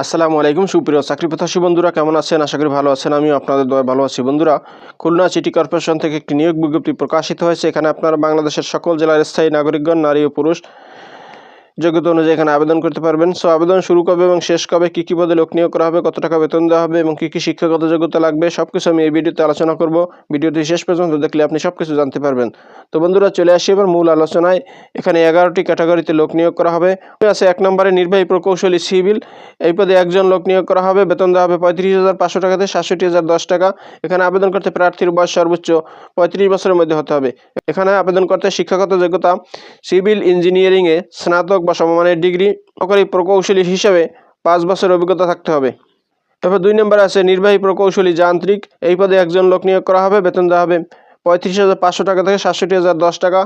আসসালামু আলাইকুম, সুপ্রিয় চাকরি প্রত্যাশী বন্ধুরা, কেমন আছেন? আশা করি ভালো আছেন। আমি আপনাদের দয়া ভালো আছি। বন্ধুরা, খুলনা সিটি কর্পোরেশন থেকে একটি নিয়োগ বিজ্ঞপ্তি প্রকাশিত হয়েছে। এখানে আপনারা বাংলাদেশের সকল জেলার স্থায়ী নাগরিকগণ, নারী ও পুরুষ যোগ্যতা অনুযায়ী এখানে আবেদন করতে পারবেন। সো আবেদন শুরু কবে এবং শেষ কবে, কী কী পদে লোক নিয়োগ করা হবে, কত টাকা বেতন দেওয়া হবে এবং কী কী শিক্ষাগত যোগ্যতা লাগবে সব কিছু আমি এই ভিডিওতে আলোচনা করব। ভিডিওটি শেষ পর্যন্ত দেখলে আপনি সব কিছু জানতে পারবেন। তো বন্ধুরা, চলে আসি এবার মূল আলোচনায়। এখানে এগারোটি ক্যাটাগরিতে লোক নিয়োগ করা হবে। আছে এক নম্বরে নির্বাহী প্রকৌশলী সিভিল। এই পদে একজন লোক নিয়োগ করা হবে, বেতন দেওয়া হবে পঁয়ত্রিশ হাজার পাঁচশো টাকাতে, সাতষট্টি হাজার দশ টাকা। এখানে আবেদন করতে প্রার্থীর বয়স সর্বোচ্চ পঁয়ত্রিশ বছরের মধ্যে হতে হবে। এখানে আবেদন করতে শিক্ষাগত যোগ্যতা, সিভিল ইঞ্জিনিয়ারিংয়ে স্নাতক বা সমমানের ডিগ্রি সহকারী প্রকৌশলী হিসেবে পাঁচ বছরের অভিজ্ঞতা থাকতে হবে। এরপর দুই নম্বরে আছে, নির্বাহী প্রকৌশলী যান্ত্রিক, এই পদে একজন লোক নিয়োগ করা হবে, বেতন দেওয়া হবে পঁয়ত্রিশ হাজার পাঁচশো টাকা থেকে সাতষট্টি হাজার দশ টাকা।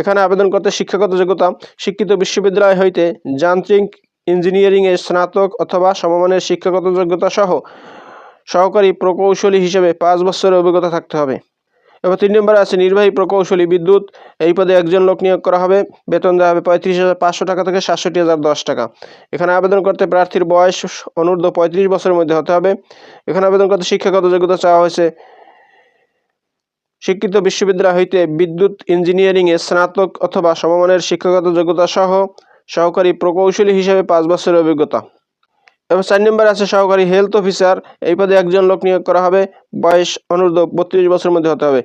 এখানে আবেদন করতে শিক্ষাগত যোগ্যতা, শিক্ষিত বিশ্ববিদ্যালয় হইতে যান্ত্রিক ইঞ্জিনিয়ারিংয়ে স্নাতক অথবা সমমানের শিক্ষাগত যোগ্যতা সহ সহকারী প্রকৌশলী হিসেবে পাঁচ বছরের অভিজ্ঞতা থাকতে হবে। এবার তিন নম্বরে আছে নির্বাহী প্রকৌশলী বিদ্যুৎ। এই পদে একজন লোক নিয়োগ করা হবে। বেতন দেওয়া হবে পঁয়ত্রিশ হাজার পাঁচশো টাকা থেকে সাতষট্টি হাজার দশ টাকা। এখানে আবেদন করতে প্রার্থীর বয়স অনূর্ধ্ব পঁয়ত্রিশ বছরের মধ্যে হতে হবে। এখানে আবেদন করতে শিক্ষাগত যোগ্যতা চাওয়া হয়েছে শিক্ষিত বিশ্ববিদ্যালয় হইতে বিদ্যুৎ ইঞ্জিনিয়ারিংয়ে স্নাতক অথবা সমমানের শিক্ষাগত যোগ্যতা সহ সহকারী প্রকৌশলী হিসেবে পাঁচ বছরের অভিজ্ঞতা। এবং চার নম্বর আছে সহকারী হেলথ অফিসার এই পদে একজন লোক নিয়োগ করা হবে। বয়স অনূর্ধ্ব বত্রিশ বছরের মধ্যে হতে হবে।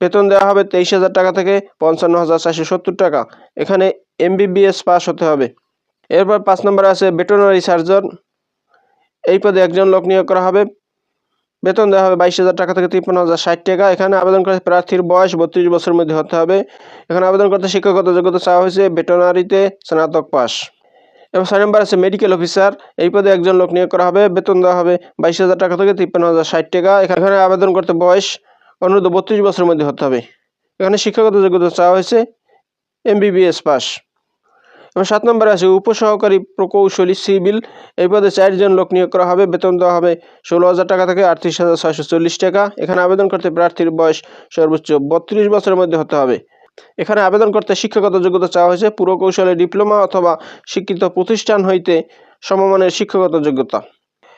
বেতন দেওয়া হবে তেইশ হাজার টাকা থেকে পঞ্চান্ন হাজার চারশো সত্তর টাকা। এখানে এমবিবিএস পাস হতে হবে। এরপর পাঁচ নম্বরে আছে ভেটেরিনারি সার্জন এই পদে একজন লোক নিয়োগ করা হবে। বেতন দেওয়া হবে বাইশ হাজার টাকা থেকে তিপ্পান্ন হাজার ষাট টাকা। এখানে আবেদন করে প্রার্থীর বয়স বত্রিশ বছরের মধ্যে হতে হবে। এখানে আবেদন করতে শিক্ষাগত যোগ্যতা চাওয়া হয়েছে। ভেটেরিনারিতে স্নাতক পাস এবং ছয় নম্বর আছে মেডিকেল অফিসার এই পদে একজন লোক নিয়োগ করা হবে। বেতন দেওয়া হবে বাইশ হাজার টাকা থেকে তিপ্পান্ন হাজার ষাট টাকা। এখানে আবেদন করতে বয়স অনুরোধ বত্রিশ বছরের মধ্যে হতে হবে। এখানে শিক্ষাগত যোগ্যতা চাওয়া হয়েছে। MBBS pass. এবং সাত নম্বরে আছে উপসহকারী প্রকৌশলী সিভিল। এই পদে চারজন লোক নিয়োগ করা হবে। বেতন দেওয়া হবে ষোলো হাজার টাকা থেকে আটত্রিশ হাজার ছয়শো চল্লিশ টাকা। এখানে আবেদন করতে প্রার্থীর বয়স সর্বোচ্চ বত্রিশ বছরের মধ্যে হতে হবে। এখানে আবেদন করতে শিক্ষাগত যোগ্যতা চাওয়া হয়েছে, পুরকৌশলে ডিপ্লোমা অথবা শিক্ষিত প্রতিষ্ঠান হইতে সমমানের শিক্ষাগত যোগ্যতা।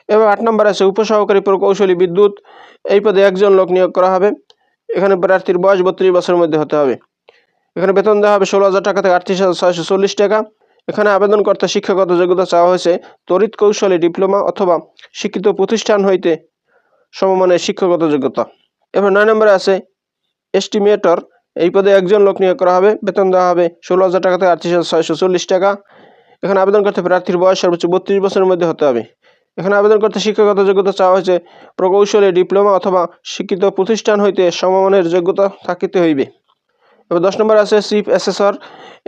এবার আট নম্বর আছে, উপসহকারী প্রকৌশলী বিদ্যুৎ, এই পদে একজন লোক নিয়োগ করা হবে। এখানে প্রার্থীর বয়স বত্রিশ বছরের মধ্যে হতে হবে। এখানে বেতন দেওয়া হবে ষোলো হাজার টাকা থেকে আটত্রিশ হাজার ছয়শো চল্লিশ টাকা। এখানে আবেদন করতে শিক্ষাগত যোগ্যতা চাওয়া হয়েছে, তড়িৎ কৌশলে ডিপ্লোমা অথবা শিক্ষিত প্রতিষ্ঠান হইতে সমমানের শিক্ষাগত যোগ্যতা। এবার নয় নম্বরে আছে, এস্টিমেটর এই পদে একজন লোক নিয়োগ করা হবে। বেতন দেওয়া হবে ষোলো হাজার টাকা থেকে আটত্রিশ হাজার ছয়শো চল্লিশ টাকা। এখানে আবেদন করতে প্রার্থীর বয়স সর্বোচ্চ বত্রিশ বছরের মধ্যে হতে হবে। এখানে আবেদন করতে শিক্ষাগত যোগ্যতা চাওয়া হয়েছে প্রকৌশলে ডিপ্লোমা অথবা শিক্ষিত প্রতিষ্ঠান হইতে সমমানের যোগ্যতা থাকিতে হইবে। এবার দশ নম্বর আছে চিফ অ্যাসেসর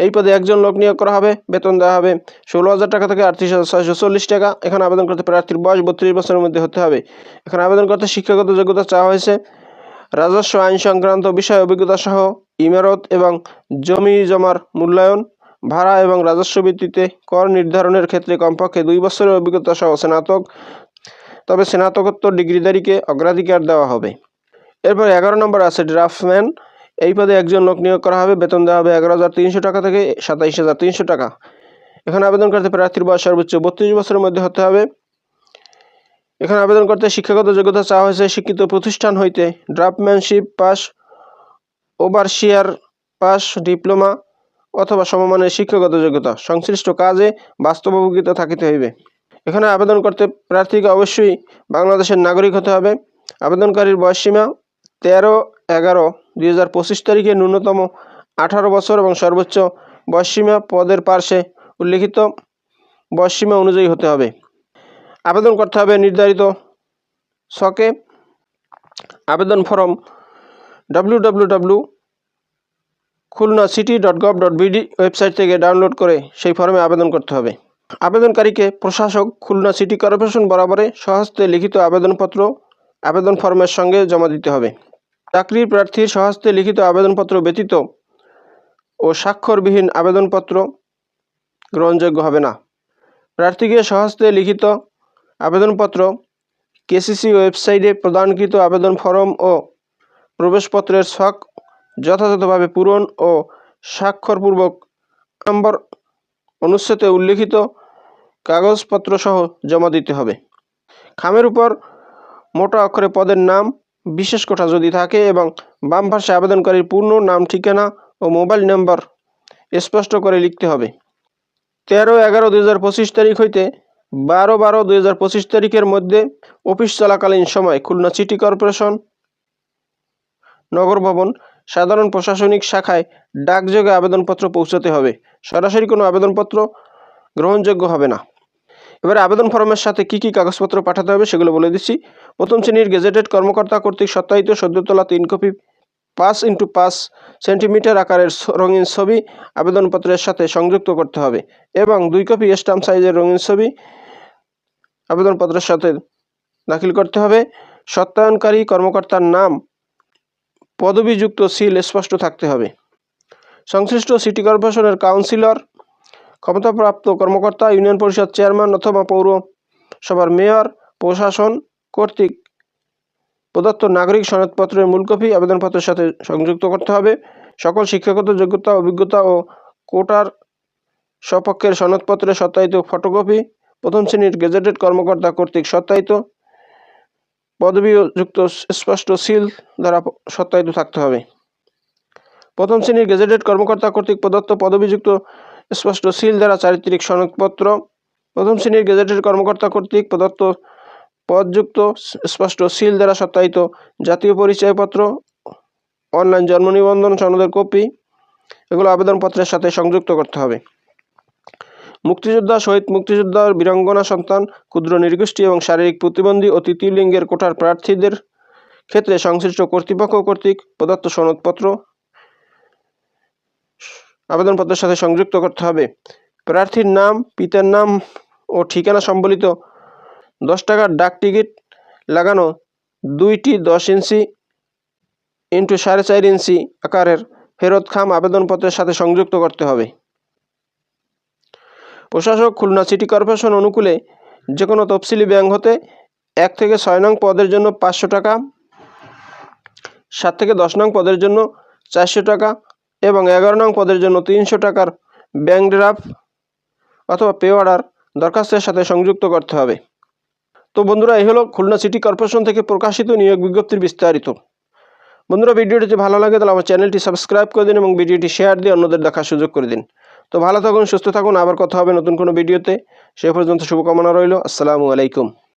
এই পদে একজন লোক নিয়োগ করা হবে, বেতন দেওয়া হবে ষোলো হাজার টাকা থেকে আটত্রিশ হাজার ছয়শো চল্লিশ টাকা। এখানে আবেদন করতে প্রার্থীর বয়স বত্রিশ বছরের মধ্যে হতে হবে। এখানে আবেদন করতে শিক্ষাগত যোগ্যতা চাওয়া হয়েছে রাজস্ব আইন সংক্রান্ত বিষয় অভিজ্ঞতা সহ ইমারত এবং জমি জমার মূল্যায়ন, ভাড়া এবং রাজস্ব ভিত্তিতে কর নির্ধারণের ক্ষেত্রে কমপক্ষে দুই বছরের অভিজ্ঞতা সহ স্নাতক, তবে স্নাতকোত্তর ডিগ্রিধারীকে অগ্রাধিকার দেওয়া হবে। এরপর এগারো নম্বর আছে ড্রাফটম্যান। এই পদে একজন লোক নিয়োগ করা হবে। বেতন দেওয়া হবে এগারো হাজার তিনশো টাকা থেকে সাতাইশ হাজার তিনশো টাকা। এখানে আবেদন করতে প্রার্থীর বয়স সর্বোচ্চ বত্রিশ বছরের মধ্যে হতে হবে। এখানে আবেদন করতে শিক্ষাগত যোগ্যতা চাওয়া হয়েছে, শিক্ষিত প্রতিষ্ঠান হইতে। Draftsmanship pass, overseer pass, diploma অথবা সমমানের শিক্ষাগত যোগ্যতা। সংশ্লিষ্ট কাজে বাস্তব অভিজ্ঞতা থাকিতে হইবে। এখানে আবেদন করতে প্রার্থীকে অবশ্যই বাংলাদেশের নাগরিক হতে হবে। আবেদনকারীর বয়সসীমা তেরো, এগারো, দুই হাজার পঁচিশ তারিখে ন্যূনতম আঠারো বছর এবং সর্বোচ্চ বয়সসীমা পদের পার্শ্বে উল্লিখিত বয়সসীমা অনুযায়ী হতে হবে। আবেদন করতে হবে নির্ধারিত ছকে আবেদন form W W W Khulna city dot gov dot BD website থেকে ডাউনলোড করে সেই ফর্মে আবেদন করতে হবে। আবেদনকারীকে প্রশাসক খুলনা সিটি কর্পোরেশন বরাবরে সহস্তে লিখিত আবেদনপত্র, আবেদন ফর্মের সঙ্গে জমা দিতে হবে। চাকরির প্রার্থীর সহস্তে লিখিত আবেদনপত্র ব্যতীত ও স্বাক্ষরবিহীন আবেদনপত্র গ্রহণযোগ্য হবে না। প্রার্থীকে সহস্তে লিখিত আবেদনপত্র, কেসিসি ওয়েবসাইটে প্রদানকৃত আবেদন ফরম ও প্রবেশপত্রের ছক যথাযথভাবে পূরণ ও স্বাক্ষরপূর্বক নম্বর অনুচ্ছেদে উল্লিখিত কাগজপত্র সহ জমা দিতে হবে। খামের উপর মোটা অক্ষরে পদের নাম, বিশেষ কোঠা যদি থাকে এবং বাম পাশে আবেদনকারীর পূর্ণ নাম, ঠিকানা ও মোবাইল নম্বর স্পষ্ট করে লিখতে হবে। তেরো এগারো দু তারিখ হইতে বারো বারো দুই হাজার পঁচিশ তারিখের মধ্যে অফিস চলাকালীন সময় খুলনা সিটি কর্পোরেশন নগর ভবন সাধারণ প্রশাসনিক শাখায় ডাকযোগে আবেদনপত্র পৌঁছাতে হবে। সরাসরি কোনো আবেদনপত্র গ্রহণযোগ্য হবে না। এবারে আবেদন ফর্মের সাথে কি কি কাগজপত্র পাঠাতে হবে সেগুলো বলে দিচ্ছি। প্রথম শ্রেণির গেজেটেড কর্মকর্তা কর্তৃক সত্যায়িত সদ্য তোলা তিন কপি পাঁচ ইন্টু পাঁচ সেন্টিমিটার আকারের রঙিন ছবি আবেদনপত্রের সাথে সংযুক্ত করতে হবে এবং দুই কপি স্টাম্প সাইজের রঙিন ছবি আবেদনপত্রের সাথে দাখিল করতে হবে। সত্যায়নকারী কর্মকর্তার নাম, পদবিযুক্ত সিল স্পষ্ট থাকতে হবে। সংশ্লিষ্ট সিটি কর্পোরেশনের কাউন্সিলর, ক্ষমতাপ্রাপ্ত কর্মকর্তা, ইউনিয়ন পরিষদ চেয়ারম্যান অথবা পৌরসভার মেয়র, প্রশাসন কর্তৃক প্রদত্ত নাগরিক সনদপত্রের মূল কপি আবেদনপত্রের সাথে সংযুক্ত করতে হবে। সকল শিক্ষাগত যোগ্যতা, অভিজ্ঞতা ও কোটার সপক্ষের সনদপত্রের সত্যায়িত ফটোকপি, প্রথম শ্রেণির গেজেটেড কর্মকর্তা কর্তৃক সত্যায়িত পদবীযুক্ত স্পষ্ট সিল দ্বারা সত্যায়িত থাকতে হবে। প্রথম শ্রেণির গেজেটেড কর্মকর্তা কর্তৃক প্রদত্ত পদবীযুক্ত স্পষ্ট সিল দ্বারা চারিত্রিক সনদপত্র, প্রথম শ্রেণির গেজেটেড কর্মকর্তা কর্তৃক প্রদত্ত পদযুক্ত স্পষ্ট সিল দ্বারা সত্যায়িত জাতীয় পরিচয়পত্র, অনলাইন জন্ম নিবন্ধন, সনদের কপি, এগুলো আবেদনপত্রের সাথে সংযুক্ত করতে হবে। মুক্তিযোদ্ধা, শহীদ মুক্তিযোদ্ধা বীরাঙ্গনা সন্তান, ক্ষুদ্র নির্গোষ্ঠী এবং শারীরিক প্রতিবন্ধী ও তৃতীয় লিঙ্গের কোটার প্রার্থীদের ক্ষেত্রে সংশ্লিষ্ট কর্তৃপক্ষ কর্তৃক প্রদত্ত সনদপত্র আবেদনপত্রের সাথে সংযুক্ত করতে হবে। প্রার্থীর নাম, পিতার নাম ও ঠিকানা সম্বলিত দশ টাকার ডাক টিকিট লাগানো দুইটি দশ ইঞ্চি ইন্টু সাড়ে চার ইঞ্চি আকারের ফেরত খাম আবেদনপত্রের সাথে সংযুক্ত করতে হবে। প্রশাসক খুলনা সিটি কর্পোরেশন অনুকূলে যে কোনো তফসিলি ব্যাংক হতে এক থেকে ছয় নং পদের জন্য পাঁচশো টাকা, সাত থেকে দশ নং পদের জন্য চারশো টাকা এবং এগারো নং পদের জন্য তিনশো টাকার ব্যাংক ড্রাফট অথবা পে অর্ডার দরখাস্তের সাথে সংযুক্ত করতে হবে। তো বন্ধুরা, এই হলো খুলনা সিটি কর্পোরেশন থেকে প্রকাশিত নিয়োগ বিজ্ঞপ্তির বিস্তারিত। বন্ধুরা, ভিডিওটি যদি ভালো লাগে, তাহলে আমার চ্যানেলটি সাবস্ক্রাইব করে দিন এবং ভিডিওটি শেয়ার দিয়ে অন্যদের দেখার সুযোগ করে দিন। তো ভালো থাকুন, সুস্থ থাকুন, আবার কথা হবে নতুন কোনো ভিডিওতে। সে পর্যন্ত শুভকামনা রইল। আসসালামু আলাইকুম।